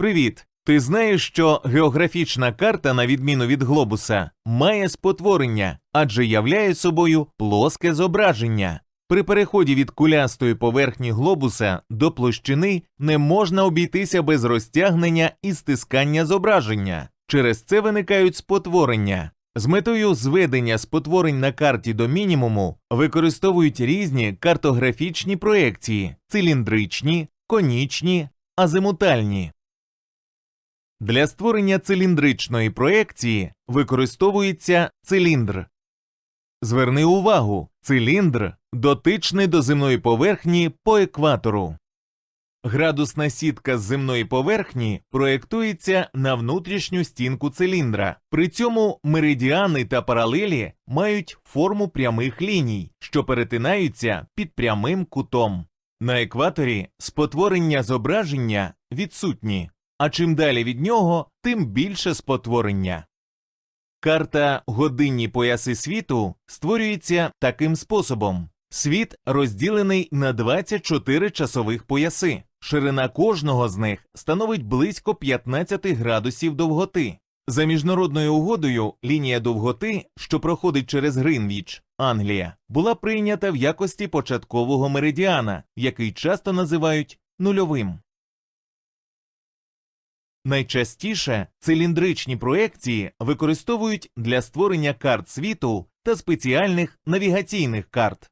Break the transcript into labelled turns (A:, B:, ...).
A: Привіт! Ти знаєш, що географічна карта, на відміну від глобуса, має спотворення, адже являє собою плоске зображення. При переході від кулястої поверхні глобуса до площини не можна обійтися без розтягнення і стискання зображення. Через це виникають спотворення. З метою зведення спотворень на карті до мінімуму використовують різні картографічні проекції циліндричні, конічні, азимутальні. Для створення циліндричної проекції використовується циліндр. Зверни увагу, циліндр дотичний до земної поверхні по екватору. Градусна сітка з земної поверхні проєктується на внутрішню стінку циліндра. При цьому меридіани та паралелі мають форму прямих ліній, що перетинаються під прямим кутом. На екваторі спотворення зображення відсутні, а чим далі від нього, тим більше спотворення. Карта годинні пояси світу створюється таким способом. Світ розділений на 24 часових пояси. Ширина кожного з них становить близько 15 градусів довготи. За міжнародною угодою лінія довготи, що проходить через Гринвіч, Англія, була прийнята в якості початкового меридіана, який часто називають нульовим. Найчастіше циліндричні проекції використовують для створення карт світу та спеціальних навігаційних карт.